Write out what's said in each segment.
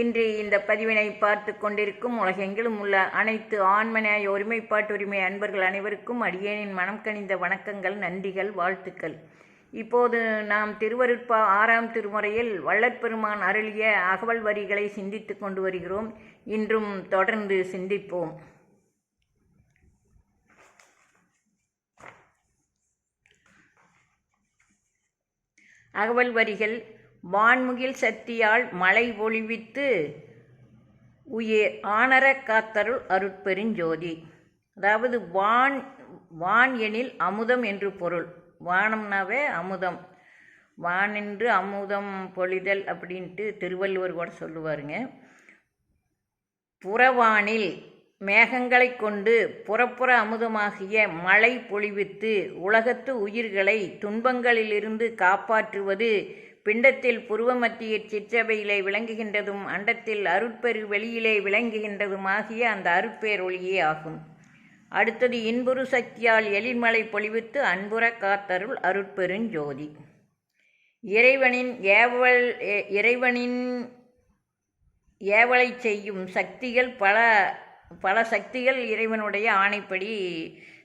இன்று இந்த பதிவினை பார்த்து கொண்டிருக்கும் உலகெங்கிலும் உள்ள அனைத்து ஆண்மனாய ஒருமைப்பாட்டுரிமை அன்பர்கள் அனைவருக்கும் அடியேனின் மனம் கனிந்த வணக்கங்கள் நன்றிகள் வாழ்த்துக்கள். இப்போது நாம் திருவருட்பா ஆறாம் திருமுறையில் வள்ளற்பெருமான் அருளிய அகவல் வரிகளை சிந்தித்து கொண்டு வருகிறோம். இன்றும் தொடர்ந்து சிந்திப்போம். அகவல் வரிகள் வான்முகில் சக்தியால் மழை பொழிவித்து உயிர் ஆனர காத்தருள் அருட்பெருஞ்சோதி அதாவது வான் வான் எனில் அமுதம் என்று பொருள். வானம்னாவே அமுதம். வான் என்று அமுதம் பொழிதல் அப்படின்ட்டு திருவள்ளுவர் கூட சொல்லுவாருங்க. புறவானில் மேகங்களை கொண்டு புறப்புற அமுதமாகிய மழை பொழிவித்து உலகத்து உயிர்களை துன்பங்களிலிருந்து காப்பாற்றுவது பிண்டத்தில் புருவமத்திய சிற்றவையிலே விளங்குகின்றதும் அண்டத்தில் அருட்பெரு வெளியிலே விளங்குகின்றதும் ஆகிய அந்த அருட்பேரொளியே ஆகும். அடுத்தது இன்புரு சக்தியால் எழில்மலை பொழிவித்து அன்புற காத்தருள் அருட்பெருஞ்சோதி இறைவனின் ஏவல் இறைவனின் ஏவலை செய்யும் சக்திகள் பல பல சக்திகள் இறைவனுடைய ஆணைப்படி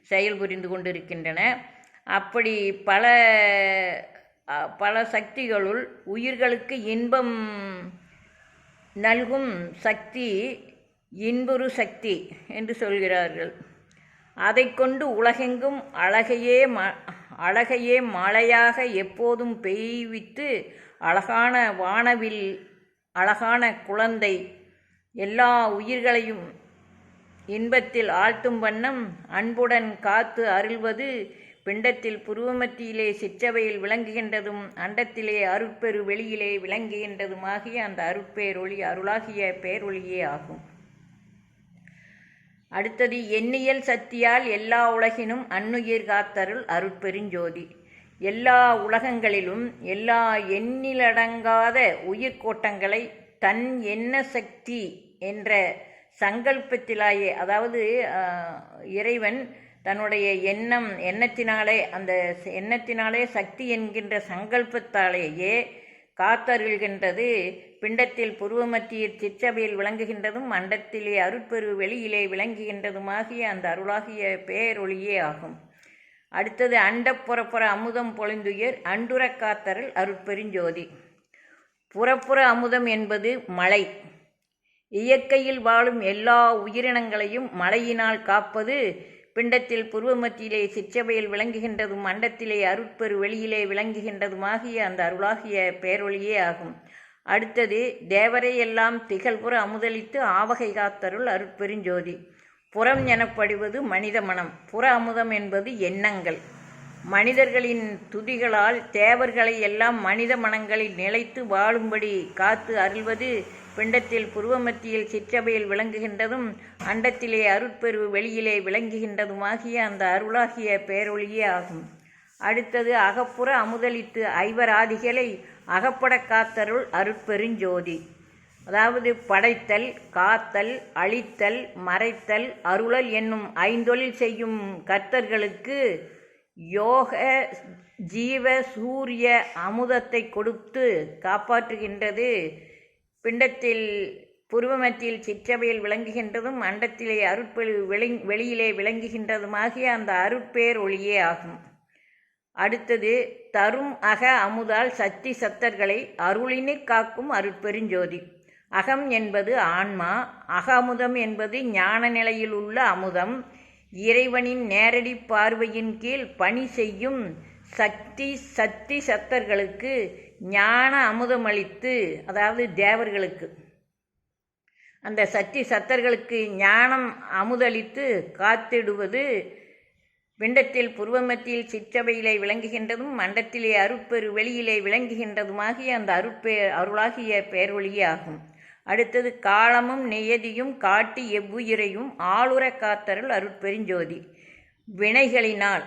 செயல் புரிந்து கொண்டிருக்கின்றன. அப்படி பல பல சக்திகளுள் உயிர்களுக்கு இன்பம் நல்கும் சக்தி இன்புறு சக்தி என்று சொல்கிறார்கள். அதை கொண்டு உலகெங்கும் அழகையே ம அழகையே மழையாக எப்போதும் பெய்வித்து அழகான வானவில் அழகான குழந்தை எல்லா உயிர்களையும் இன்பத்தில் ஆழ்த்தும் வண்ணம் அன்புடன் காத்து அருள்வது பிண்டத்தில் புருவமத்தியிலே சிற்றவையில் விளங்குகின்றதும் அண்டத்திலே அருட்பெரு வெளியிலே விளங்குகின்றதுமாகிய அந்த அருட்பேரொளி அருளாகிய பேரொளியே ஆகும். அடுத்தது எண்ணியல் சக்தியால் எல்லா உலகினும் அன்னுயிர் காத்தருள் அருட்பெருஞ்சோதி எல்லா உலகங்களிலும் எல்லா எண்ணிலடங்காத உயிர்கோட்டங்களை தன் எண்ண சக்தி என்ற சங்கல்பத்திலாயே அதாவது இறைவன் தன்னுடைய எண்ணம் எண்ணத்தினாலே அந்த எண்ணத்தினாலே சக்தி என்கின்ற சங்கல்பத்தாலேயே காத்தருள்கின்றது. பிண்டத்தில் புருவமத்தியில் சிற்றபையில் விளங்குகின்றதும் அண்டத்திலே அருட்பெரு வெளியிலே விளங்குகின்றதுமாகிய அந்த அருளாகிய பேரொளியே ஆகும். அடுத்தது அண்டப்புறப்புற அமுதம் பொழிந்துயர் அண்டுர காத்தருள் அருட்பெருஞ்சோதி. புறப்புற அமுதம் என்பது மழை இயற்கையில் வாழும் எல்லா உயிரினங்களையும் மழையினால் காப்பது பிண்டத்தில் புருவமத்தியிலே சிற்றவையில் விளங்குகின்றதும் அண்டத்திலே அருட்பெரு வெளியிலே விளங்குகின்றதுமாகிய அந்த அருளாகிய பேரொழியே ஆகும். அடுத்தது தேவரை எல்லாம் திகழ்புற அமுதளித்து ஆவகை காத்தருள் அருட்பெருஞ்சோதி. புறம் எனப்படுவது மனித மனம் புற அமுதம் என்பது எண்ணங்கள். மனிதர்களின் துதிகளால் தேவர்களை எல்லாம் மனித மனங்களில் நிலைத்து வாழும்படி காத்து அருள்வது பிண்டத்தில் புருவமத்தியில் சிற்றபையில் விளங்குகின்றதும் அண்டத்திலே அருட்பெருவு வெளியிலே விளங்குகின்றதுமாகிய அந்த அருளாகிய பேரொழியே ஆகும். அடுத்தது அகப்புற அமுதலித்து ஐவராதிகளை அகப்பட காத்தருள் அருட்பெருஞ்சோதி. அதாவது படைத்தல் காத்தல் அழித்தல் மறைத்தல் அருளல் என்னும் ஐந்தொழில் செய்யும் கர்த்தர்களுக்கு யோக ஜீவ சூரிய அமுதத்தை கொடுத்து காப்பாற்றுகின்றது. பிண்டத்தில் புருவமத்தில் சிற்றவையில் விளங்குகின்றதும் அண்டத்திலே அருட்பெழு வெளி வெளியிலே விளங்குகின்றதுமாகிய அந்த அருட்பேர் ஒளியே ஆகும். அடுத்தது தரும் அக அமுதால் சக்தி சத்தர்களை அருளினை காக்கும் அருட்பெருஞ்சோதி அகம் என்பது ஆன்மா அக அமுதம் என்பது ஞான நிலையில் உள்ள அமுதம். இறைவனின் நேரடி பார்வையின் கீழ் பணி செய்யும் சக்தி சக்தி சத்தர்களுக்கு ஞான அமுதமளித்து அதாவது தேவர்களுக்கு. அந்த சக்தி சத்தர்களுக்கு ஞானம் அமுதளித்து காத்திடுவது பிண்டத்தில் புருவமத்தியில் சிற்றவையிலே விளங்குகின்றதும் மண்டத்திலே அருட்பெரு வெளியிலே விளங்குகின்றதுமாகிய அந்த அருட்பே அருளாகிய பேரொழியே ஆகும். அடுத்தது காலமும் நியதியும் காட்டி எவ்வுயிரையும் ஆளுர காத்தருள் அருட்பெருஞ்சோதி. வினைகளினால்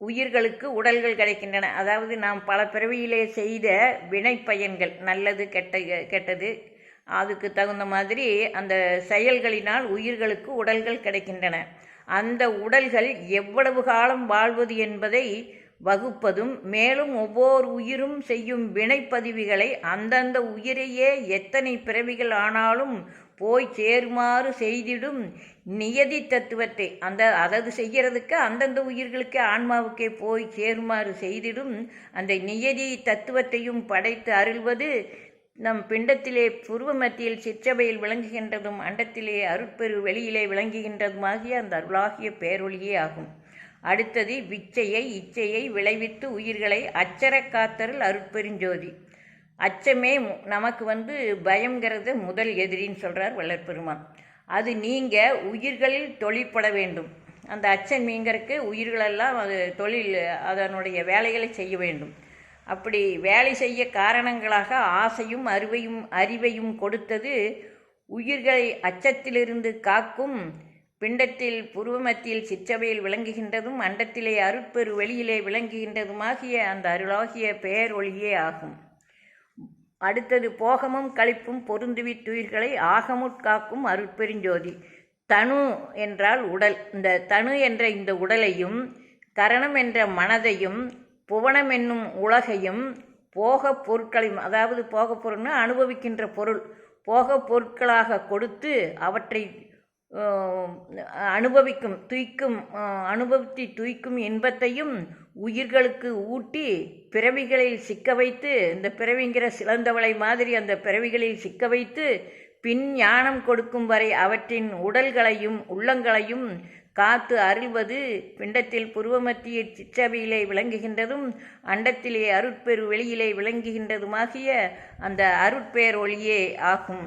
உயிர்களுக்கு உடல்கள் கிடைக்கின்றன. அதாவது நாம் பல பிறவியிலே செய்த வினை பயன்கள் நல்லது கெட்ட கெட்டது அதுக்கு தகுந்த மாதிரி அந்த செயல்களினால் உயிர்களுக்கு உடல்கள் கிடைக்கின்றன. அந்த உடல்கள் எவ்வளவு காலம் வாழ்வது என்பதை வகுப்பதும் மேலும் ஒவ்வொரு உயிரும் செய்யும் வினைப்பதிவுகளை அந்தந்த உயிரையே எத்தனை பிறவிகள் ஆனாலும் போய் சேருமாறு செய்திடும் நியதி தத்துவத்தை அந்த அதது செய்கிறதுக்கு அந்தந்த உயிர்களுக்கு ஆன்மாவுக்கே போய் சேருமாறு செய்திடும் அந்த நியதி தத்துவத்தையும் படைத்து அருள்வது நம் பிண்டத்திலே புருவ மத்தியில் சிற்றபையில் விளங்குகின்றதும் அண்டத்திலே அருட்பெரு வெளியிலே விளங்குகின்றதுமாகிய அந்த அருளாகிய பேரொழியே ஆகும். அடுத்தது விச்சையை இச்சையை விளைவித்து உயிர்களை அச்சர காத்தருள் அருட்பெருஞ்சோதி. அச்சமே நமக்கு வந்து பயங்கிறது முதல் எதிரின்னு சொல்கிறார் வள்ளற்பெருமான் அது நீங்க உயிர்களில் தொழிற்பட வேண்டும். அந்த அச்சம் நீங்கிறதுக்கு உயிர்களெல்லாம் அது தொழில் அதனுடைய வேலைகளை செய்ய வேண்டும். அப்படி வேலை செய்ய காரணங்களாக ஆசையும் அறுவையும் அறிவையும் கொடுத்தது உயிர்களை அச்சத்திலிருந்து காக்கும் பிண்டத்தில் புருவமத்தியில் சிற்றவையில் விளங்குகின்றதும் அண்டத்திலே அருட்பெரு வெளியிலே விளங்குகின்றதுமாகிய அந்த அருளாகிய பெயரொழியே ஆகும். அடுத்தது போகமும் கழிப்பும் பொருந்துவித்துயிர்களை ஆகமுட்காக்கும் அருட்பெருஞ்சோதி தனு என்றால் உடல். இந்த தனு என்ற இந்த உடலையும் கரணம் என்ற மனதையும் புவனம் என்னும் உலகையும் போக பொருட்களையும் அதாவது போக பொருள்னா அனுபவிக்கின்ற பொருள். போக பொருட்களாக கொடுத்து அவற்றை அனுபவிக்கும் துய்க்கும் அனுபவித்து துய்க்கும் இன்பத்தையும் உயிர்களுக்கு ஊட்டி பிறவிகளில் சிக்க வைத்து இந்த பிறவிங்கிற சிறந்தவளை மாதிரி அந்த பிறவிகளில் சிக்க வைத்து பின் ஞானம் கொடுக்கும் வரை அவற்றின் உடல்களையும் உள்ளங்களையும் காத்து அருள்வது பிண்டத்தில் புருவமத்திய சிற்றவையிலே விளங்குகின்றதும் அண்டத்திலே அருட்பெரு வெளியிலே விளங்குகின்றதுமாகிய அந்த அருட்பேர் ஒளியே ஆகும்.